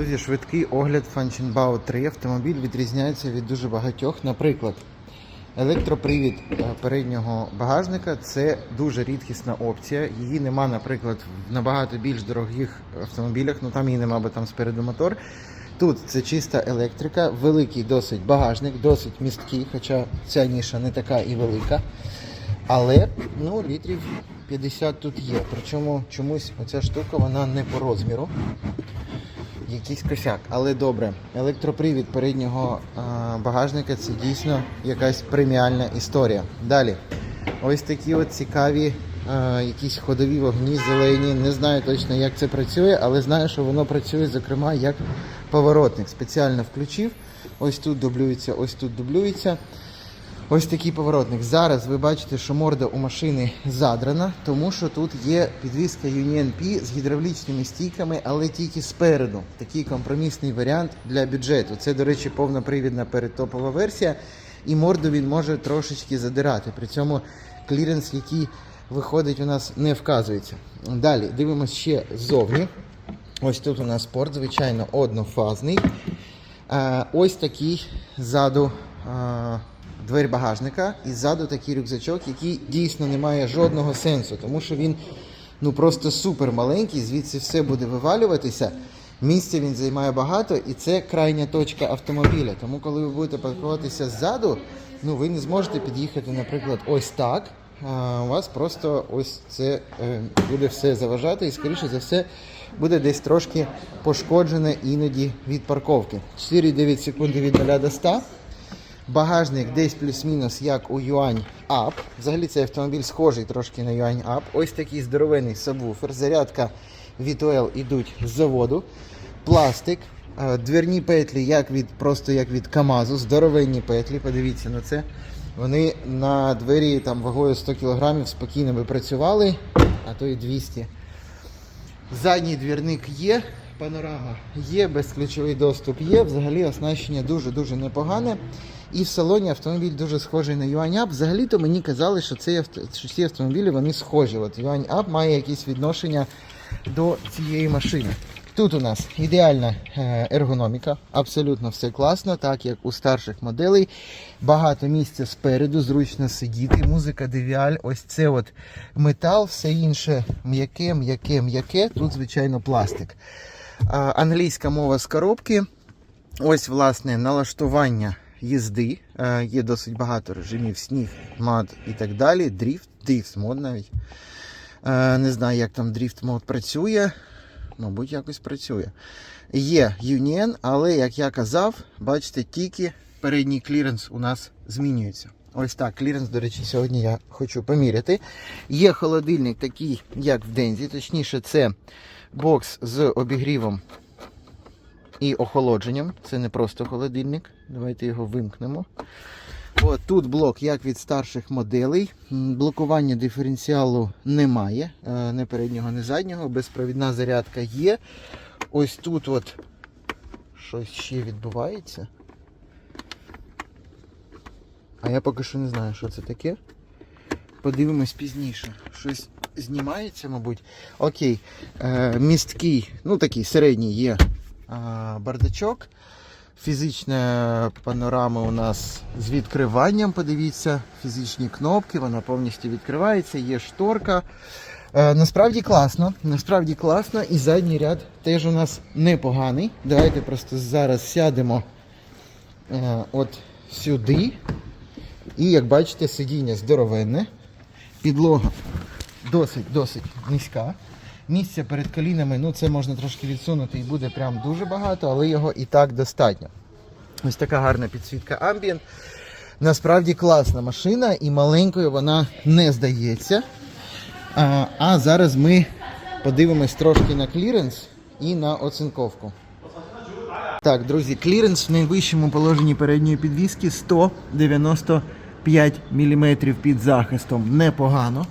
Друзі, швидкий огляд Фанченбао 3. Автомобіль відрізняється від дуже багатьох. Наприклад, електропривід е, переднього багажника це дуже рідкісна опція. Її нема, наприклад, в набагато більш дорогих автомобілях, ну там її нема, бо там спереду мотор. Тут це чиста електрика, великий досить багажник, досить місткий, хоча ця ніша не така і велика. Але ну, літрів 50 тут є. Причому чомусь оця штука вона не по розміру. Якийсь косяк, але добре. Електропривід переднього багажника це дійсно якась преміальна історія. Далі. Ось такі от цікаві якісь ходові вогні зелені. Не знаю точно, як це працює, але знаю, що воно працює, зокрема, як поворотник. Спеціально включив. Ось тут дублюється, ось тут дублюється. Ось такий поворотник. Зараз ви бачите, що морда у машини задрана, тому що тут є підвізка Union P з гідравлічними стійками, але тільки спереду. Такий компромісний варіант для бюджету. Це, до речі, повнопривідна передтопова версія, і морду він може трошечки задирати. При цьому кліренс, який виходить, у нас не вказується. Далі дивимося ще ззовні. Ось тут у нас спорт, звичайно, однофазний. Е, Ось такий ззаду е, двері багажника і ззаду такий рюкзачок, який дійсно не має жодного сенсу, тому що він ну просто супер маленький, звідси все буде вивалюватися. Місця він займає багато, і це крайня точка автомобіля. Тому, коли ви будете паркуватися ззаду, ну ви не зможете під'їхати, наприклад, ось так. А у вас просто ось це е, буде все заважати, і скоріше за все буде десь трошки пошкоджене іноді від парковки. 4,9 секунди від 0 до 100. Багажник десь плюс-мінус, як у Юань Up. Взагалі цей автомобіль схожий трошки на Юань Up. Ось такий здоровенний сабвуфер. Зарядка від OL ідуть з заводу. Пластик. е, Двірні петлі, як від, просто як від КАМАЗу, здоровенні петлі. Подивіться на це. Вони на двері там вагою 100 кг спокійно би працювали, а то і 200 Задній двірник є, панорама є, безключовий доступ є. Взагалі оснащення дуже-дуже непогане. І в салоні автомобіль дуже схожий на Юань Up. Взагалі-то мені казали, що, цей авто, що ці автомобілі вони схожі. От Юань Up має якесь відношення до цієї машини. Тут у нас ідеальна е, ергономіка, абсолютно все класно, так як у старших моделей. Багато місця спереду, зручно сидіти, музика девіаль, ось це от метал, все інше м'яке, м'яке, м'яке. Тут, звичайно, пластик. Англійська мова з коробки. Ось, власне, налаштування їзди. Е, Є досить багато режимів сніг, мад і так далі. Дріфт, дріфт мод навіть. Е, Не знаю, як там дріфт мод працює. Мабуть, якось працює. Є Union, але, як я казав, бачите, тільки передній кліренс у нас змінюється. Ось так, кліренс, до речі, сьогодні я хочу поміряти. Є холодильник такий, як в Дензі, точніше, це бокс з обігрівом і охолодженням. Це не просто холодильник. Давайте його вимкнемо. От, тут блок, як від старших моделей. Блокування диференціалу немає, е, не переднього, не заднього. Безпровідна зарядка є. Ось тут от щось ще відбувається. А я поки що не знаю, що це таке. Подивимось пізніше. Щось знімається, мабуть. Окей. Е, місткий, ну такий середній є бардачок. Фізична панорама у нас з відкриванням, подивіться, фізичні кнопки, вона повністю відкривається, є шторка. Е, насправді класно, насправді класно, і задній ряд теж у нас непоганий. Давайте просто зараз сядемо е, от сюди. І як бачите, сидіння здоровенне, підлога досить-досить низька. Місця перед колінами, ну це можна трошки відсунути і буде прям дуже багато, але його і так достатньо. Ось така гарна підсвітка Ambient. Насправді класна машина і маленькою вона не здається. А, а зараз ми подивимось трошки на кліренс і на оцинковку. Так, друзі, кліренс в найвищому положенні передньої підвіски 195 мм під захистом. Непогано.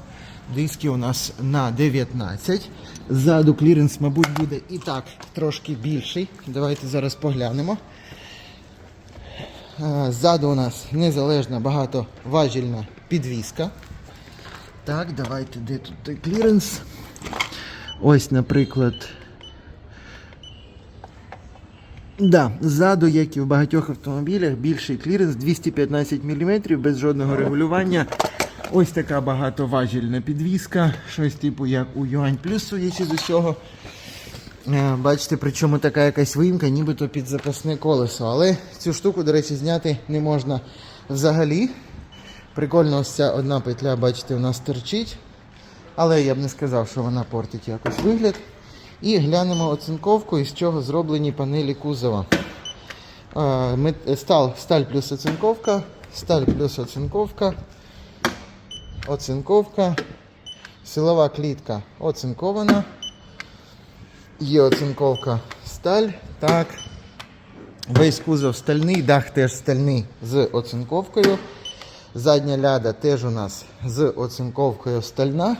Диски у нас на 19. Ззаду кліренс, мабуть, буде і так трошки більший. Давайте зараз поглянемо. Ззаду у нас незалежна багатоважільна підвіска. Так, давайте, де тут кліренс? Ось, наприклад, Да, ззаду, як і в багатьох автомобілях, більший кліренс 215 мм без жодного регулювання. Ось така багатоважільна підвіска, щось типу як у Юань Плюс, судячи з усього. Е, Бачите, причому така якась виїмка, нібито під запасне колесо. Але цю штуку, до речі, зняти не можна взагалі. Прикольно, ось ця одна петля, бачите, у нас торчить. Але я б не сказав, що вона портить якось вигляд. І глянемо оцинковку, із чого зроблені панелі кузова. Е, Сталь, плюс оцинковка, сталь плюс оцинковка, оцинковка, силова клітка оцинкована. Є оцинковка сталь. Так. Весь кузов стальний, дах теж стальний з оцинковкою. Задня ляда теж у нас з оцинковкою стальна.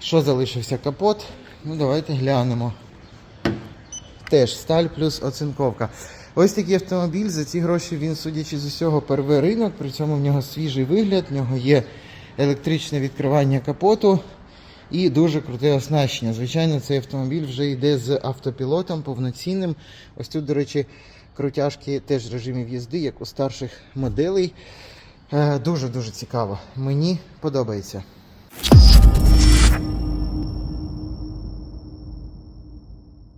Що залишився капот? Ну, давайте глянемо. Теж сталь плюс оцинковка. Ось такий автомобіль. За ці гроші він, судячи з усього, первий ринок. При цьому в нього свіжий вигляд, в нього є електричне відкривання капоту і дуже круте оснащення. Звичайно, цей автомобіль вже йде з автопілотом повноцінним. Ось тут, до речі, крутяшки теж режимів їзди, як у старших моделей. Е, Дуже-дуже цікаво. Мені подобається.